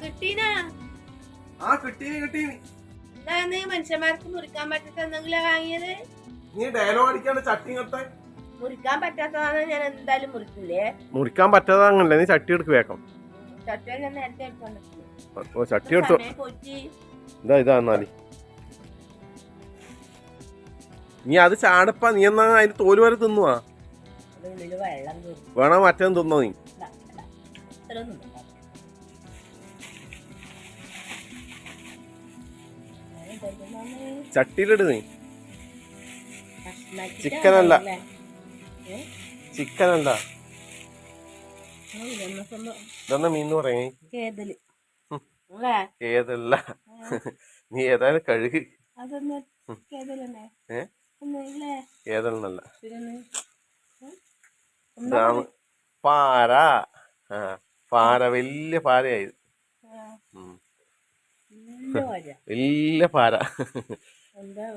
കിട്ടീനാ? ആ കിട്ടീനി കിട്ടീനി. ഇതാണ് മനുഷ്യന്മാർക്ക് മുറിക്കാൻ പറ്റാത്ത എന്തെങ്കിലും വാങ്ങിയത്? നീ ഡയലോഗ് അടിക്കാണ്ട് ചട്ടി കത്തെ മുറിക്കാൻ പറ്റാത്തതാണ് ഞാൻ എന്തായാലും മുറിക്കില്ലേ മുറിക്കാൻ പറ്റാതാങ്ങല്ലേ നീ ചട്ടി എടുക്ക് വേക്കാം ചട്ടയിൽ ഞാൻ നേരത്തെ എടുത്തോണ്ട് ഓ ചട്ടി എടുത്തു. ഇതാ ഇതാ എന്നാൽ നീ. അത് ചാടപ്പ നീ എന്നാ അതിന് തോൽ വരെ തിന്നുവാ? വേണോ മറ്റേ തിന്നോ നീ? ഇതൊക്കെയാണ് ചട്ടിയിലിട് നീ കഷ്ണാക്കിയിട്ട് ചിക്കൻ അല്ല. ചിക്കൻ അല്ല ഇതെന്നാ മീൻ പറയേ. ഏതല്ല നീ ഏതായാലും കഴുകി. അതൊന്ന് കേതലല്ലേ ഏ? ഒന്ന് ഇല്ലേ? ഏതെന്നല്ല ഇതൊന്ന് ഇതാണ് പാര. ആ പാര. വലിയ പാരയായി. വലിയ പാര.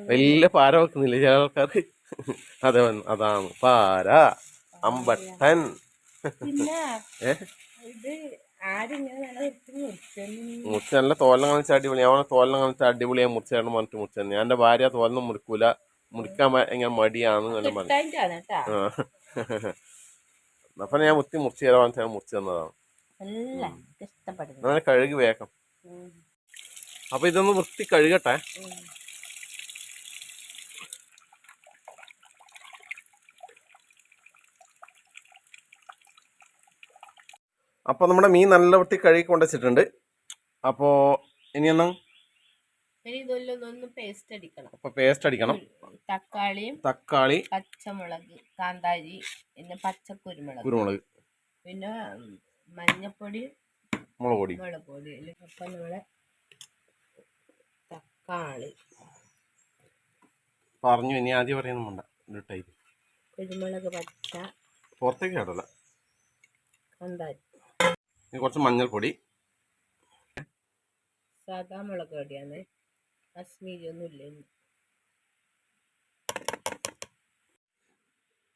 വല്യ പാര വെക്കുന്നില്ല ചില ആൾക്കാർ അതെ വന്നു അതാണ്. പാര. അമ്പട്ടൻ. മുറിച്ച നല്ല തോലിനെ കാണിച്ച മുറിച്ച് അടിപൊളി. അവനെ തോലം കാണിച്ച അടിപൊളിയായി മുറിച്ചാണ് പറഞ്ഞിട്ട് മുറിച്ചത് ഞാൻ എന്റെ ഭാര്യ തോലൊന്നും മുറിക്കൂല. മുറിക്കാൻ ഭയങ്കര മടിയാണ് നല്ല പറഞ്ഞു. അപ്പൊ ഞാൻ മുത്തി മുറിച്ച് തരാൻ മുറിച്ചു മുറിച്ച് തന്നതാണ്. നല്ല കഴുകി വേക്കാം ഉം. അപ്പൊ ഇതൊന്ന് വൃത്തി കഴുകട്ടെ. അപ്പോൾ അപ്പൊ നമ്മുടെ മീൻ നല്ല വൃത്തി കഴുകി കൊണ്ടുവച്ചിട്ടുണ്ട് അപ്പോ ഇനിയൊന്ന് അപ്പൊ പേസ്റ്റ് അടിക്കണം. തക്കാളിയും തക്കാളി പച്ചമുളക് കാന്താരി പിന്നെ പച്ച കുരുമുളക്. പിന്നെ മഞ്ഞപ്പൊടി മുളക് പൊടി. മുളക് പൊടി. അപ്പൊ നമ്മളെ തക്കാളി പറഞ്ഞു ഇനി ആദ്യം പറയുന്ന മുണ്ട ഇട്ടായി കുരുമുളക് പച്ച പുറത്തേക്ക് കേട്ടല്ല കണ്ടാരി ഇനി കുറച്ച് മഞ്ഞൾപ്പൊടി. സാധാ മുളക് പൊടിയാണ്. കശ്മീരി ഒന്നും ഇല്ല ഇന്ന്.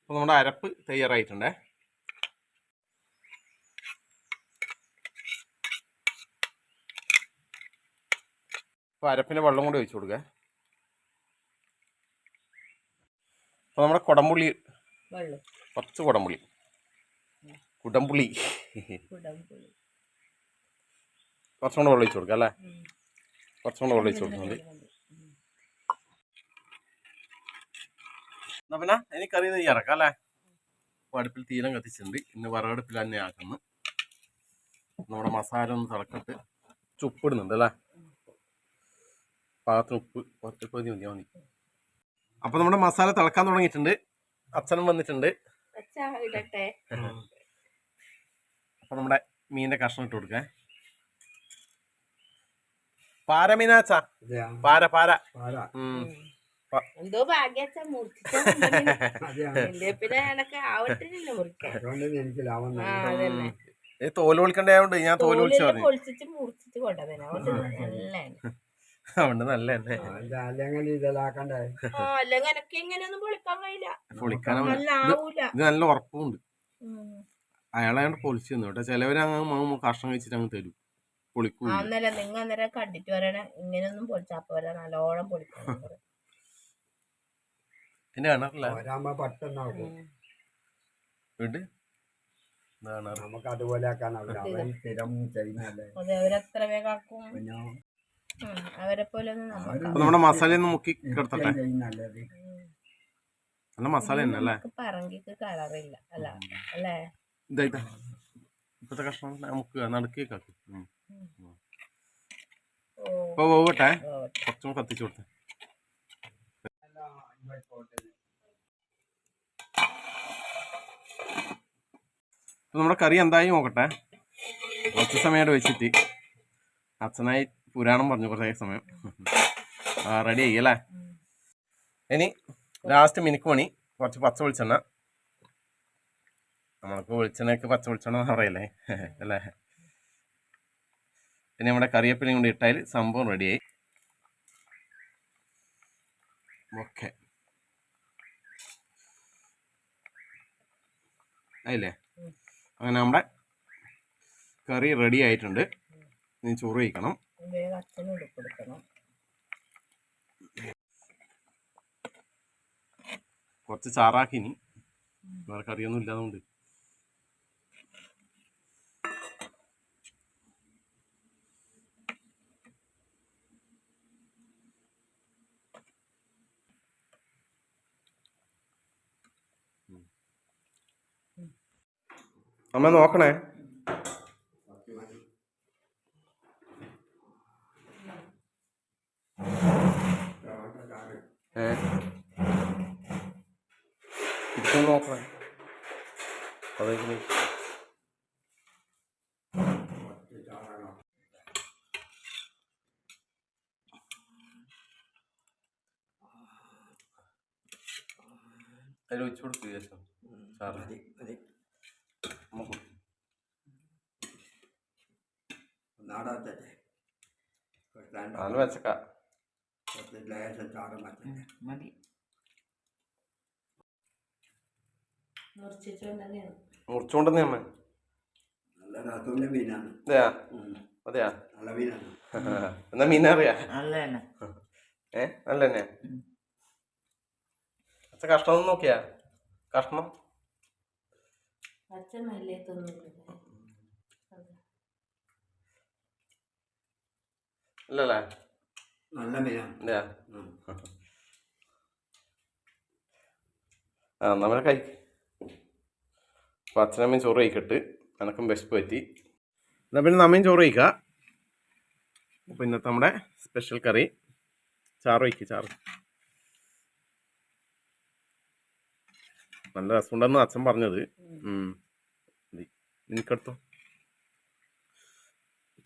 നമ്മുടെ അരപ്പ് തയ്യാറായിട്ടുണ്ടേ. അപ്പൊ അരപ്പിന്റെ വെള്ളം കൂടി ഒഴിച്ചു കൊടുക്കുക അപ്പോൾ നമ്മുടെ കുടമ്പുള്ളി വെള്ളം. കുറച്ച് കുടംപുളി. കുടംപുളി. കുടംപുളി. കുറച്ചും കൂടെ വെള്ളം ഒഴിച്ചു കൊടുക്കുക അല്ലേ. കുറച്ചും കൂടെ വെള്ളം ഒഴിച്ചു കൊടുക്കുന്നുണ്ട് ഉം. എന്നാ പിന്നെ ഇനി കറി തയ്യാറാക്കാം അല്ലേ? അപ്പോൾ അടുപ്പിൽ തീരം കത്തിച്ചിട്ടുണ്ട്. ഇന്ന് വിറകടുപ്പിൽ തന്നെ ആക്കുന്നു. നമ്മുടെ മസാല ഒന്ന് തിളക്കിട്ട് ചുപ്പിടുന്നുണ്ട് അല്ലേ? പാകത്തിന് ഉപ്പ് കുറച്ച് മതി മതി മതി. അപ്പോൾ നമ്മുടെ മസാല തിളക്കാൻ തുടങ്ങിയിട്ടുണ്ട്. അച്ഛനും വന്നിട്ടുണ്ട്. അപ്പൊ ഇടട്ടെ. അപ്പോൾ നമ്മുടെ മീനിന്റെ കഷ്ണം ഇട്ട് കൊടുക്കേ പാര മീനാച്ചാ? പാര പാര. എന്തോ ഭാഗ്യച്ച മുറിച്ചിട്ട് തോൽ വിളിക്കണ്ടായോണ്ട് ഞാൻ തോൽ വിളിച്ചു അതുകൊണ്ട് നല്ല തന്നെ അല്ലെങ്കിൽ ഇതെല്ലാക്കണ്ടേ ആ അല്ലെങ്കിൽ എനക്ക് ഇങ്ങനെയൊന്നും പൊളിക്കാൻ കഴിയില്ല. ഇത് നല്ല ഉറപ്പുണ്ട്. അയാളെ പൊളിച്ചു തന്നു കേട്ടോ ചിലവര് അങ്ങ് കഷ്ണം കഴിച്ചിട്ട് അങ്ങ് തരും. പൊളിക്കൂ പൊളിക്കൂല അന്നേരം കണ്ടിട്ട് പറയണ ഇങ്ങനെയൊന്നും പൊളിച്ചാ പോരാ നല്ലോണം പൊളിക്കണം. എന്റെ കിണറില്ല. വീട്? നമുക്ക് അതുപോലെ ആക്കാൻ അവരത്ര അവൻ സ്ഥിരം ചെയ്യുന്നല്ലേ അതെ അവരെത്ര വേഗം. അവരെ പോലെ നമ്മുടെ മസാല ഒന്ന് മുക്കി കിടത്തട്ടെ. നല്ല മസാല തന്നെ അല്ലേ? പറങ്കിക്ക് കളറില്ല. അല്ല അല്ലേ? ഇതാ ഇതാ. ഇപ്പത്തെ കഷ്ണം നമുക്ക് നടുക്കേക്ക് ആക്കി. ഓ. ഇപ്പൊ പോകട്ടെ ഓ. കുറച്ചും കത്തിച്ചു കൊടുത്തേ. നമ്മുടെ കറി എന്തായി നോക്കട്ടെ? കുറച്ച് സമയമായിട്ട് വെച്ചിട്ട്. അച്ഛനായി പുരാണം പറഞ്ഞു കുറേ സമയം. റെഡി ആയി അല്ലേ? ഇനി ലാസ്റ്റ് മിനിക്ക് മണി കുറച്ച് പച്ച വെളിച്ചെണ്ണ. നമ്മൾക്ക് വെളിച്ചെണ്ണയൊക്കെ പച്ച വെളിച്ചെണ്ണ പറയല്ലേ? അല്ലേ? പിന്നെ നമ്മുടെ കറിവേപ്പിലയും കൂടി ഇട്ടാൽ സംഭവം റെഡിയായി ഓക്കെ അല്ലേ അങ്ങനെ നമ്മുടെ കറി റെഡി ആയിട്ടുണ്ട്. ഇനി ചോറ് കഴിക്കണം. വേഗം അച്ഛനും ഉടുപ്പെടുക്കണം കുറച്ച് ചാറാക്കിനി വേറെ കറിയൊന്നും ഇല്ലാതുകൊണ്ട് അമ്മ നോക്കണേ ഏ ഇതൊന്ന് നോക്കണേ അതെങ്ങനെ അതിൽ വെച്ച് കൊടുക്കുക ശേഷം നാല് വെച്ചക്ക മതി അമ്മ മീനാണ് അതെയാ. അതെയാ എന്നാ മീനറിയാ നല്ല തന്നെ ഏ നല്ല തന്നെ കഷ്ണം ഒന്ന് നോക്കിയാ? കഷ്ണം? അല്ലല്ലേ നല്ല. ആ നമ്മളെ കൈ അപ്പം അച്ഛനമ്മയും ചോറ് കഴിക്കട്ട്. എനക്കും വിശപ്പ് പറ്റി. എന്നാൽ പിന്നെ നമ്മയും ചോറ് കഴിക്കുക അപ്പോൾ ഇന്നത്തെ നമ്മുടെ സ്പെഷ്യൽ കറി. ചാറ് വയ്ക്കുക ചാറ്. നല്ല രസമുണ്ടെന്ന് അച്ഛൻ പറഞ്ഞത്. നിനക്കെടുത്തോ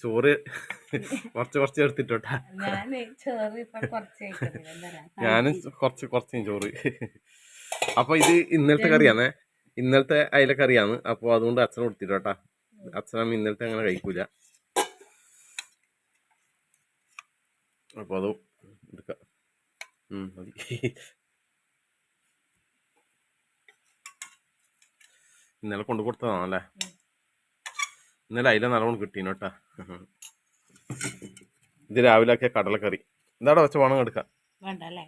ചോറ് കുറച്ച് കുറച്ച് എടുത്തിട്ടോട്ടാ. ഞാനും കുറച്ച് കുറച്ച് ചോറ്. അപ്പൊ ഇത് ഇന്നലത്തെ കറിയാണേ ഇന്നലത്തെ അയില കറിയാണ്. അപ്പോൾ അതുകൊണ്ട് അച്ഛൻ കൊടുത്തിട്ടോട്ടാ. അച്ഛനമ്മ ഇന്നലത്തെ അങ്ങനെ കഴിക്കൂല. അപ്പൊ അതും എടുക്കാം. മതി. ഇന്നലെ കൊണ്ടു കൊടുത്തതാണല്ലേ? ഇന്നലെ അതിലെ നല്ലോണം കിട്ടീനോട്ടാ ഇത് രാവിലെ ആക്കിയ കടലക്കറി. എന്താടാ വെച്ച വേണം എടുക്കാം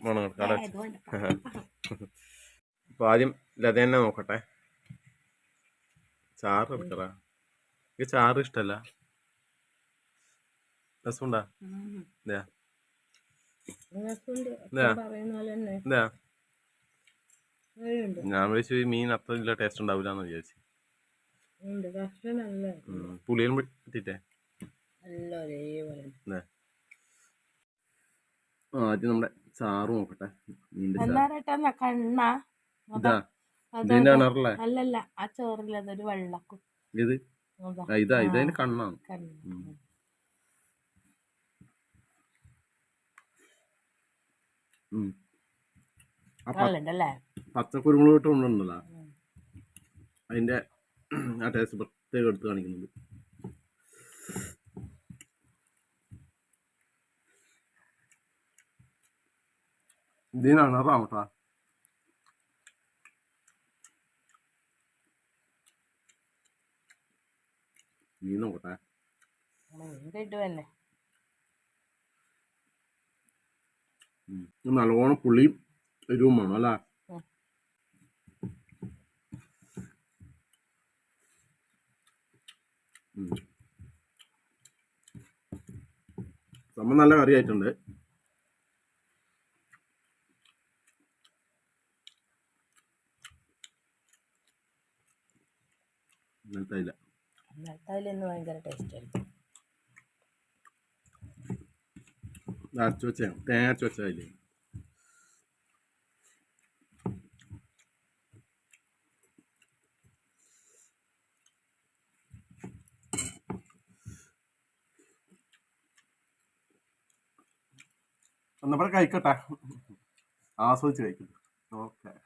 വേണം എടുക്കാം ഇത് വേണ്ട. അപ്പൊ ആദ്യം ലത തന്നെ നോക്കട്ടെ. ചാറ് എടുക്കറ ഈ ചാറ് ഇഷ്ടല്ല രസമുണ്ട്. ഇതാ. അച്ഛൻ പറയുന്ന പോലെ തന്നെ ഇതാ ഉണ്ട് ഞാൻ വിളിച്ചു ഈ മീൻ അത്ര ഇല്ല ടേസ്റ്റ് ഉണ്ടാവില്ല എന്ന് വിചാരിച്ചു. പുളിയും പറ്റിട്ടേ ആദ്യം നമ്മുടെ ചാറ് നോക്കട്ടെ. ഇതിന്റെ കിണറല്ലേ അല്ലല്ല ആ ചോറിൽ അതൊരു വെള്ളക്കും. ഇത് ഇതാ ഇതതിന്റെ കണ്ണാണ്. കണ്ണ്. ആ പച്ചക്കുരുമുളക് ഇട്ട് കൊണ്ടുണ്ടല്ലോ അതിന്റെ ആ ടേസ്റ്റ് പ്രത്യേകം എടുത്ത് കാണിക്കുന്നുണ്ട്. ഇതിനാണ് നീ നോക്കട്ടെ. കിട്ടു ഉം. ഇത് നല്ലോണം പുളിയും എരിവും അല്ലേ? സംഭവം നല്ല കറി ആയിട്ടുണ്ട് ഭയങ്കര ടേസ്റ്റ് ആയിരിക്കും. അരച്ചു തേങ്ങ അരച്ചു ഒന്നപ്പോൾ കഴിക്കട്ടെ. ആസ്വദിച്ച് കഴിക്കട്ടെ. ഓക്കെ.